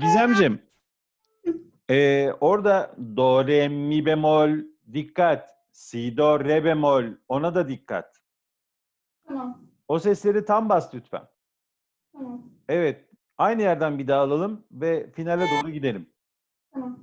Sinem e, orada do, re, mi bemol dikkat. Si, do, re bemol ona da dikkat. Tamam. O sesleri tam bas lütfen. Tamam. Evet. Aynı yerden bir daha alalım ve finale doğru gidelim. Tamam.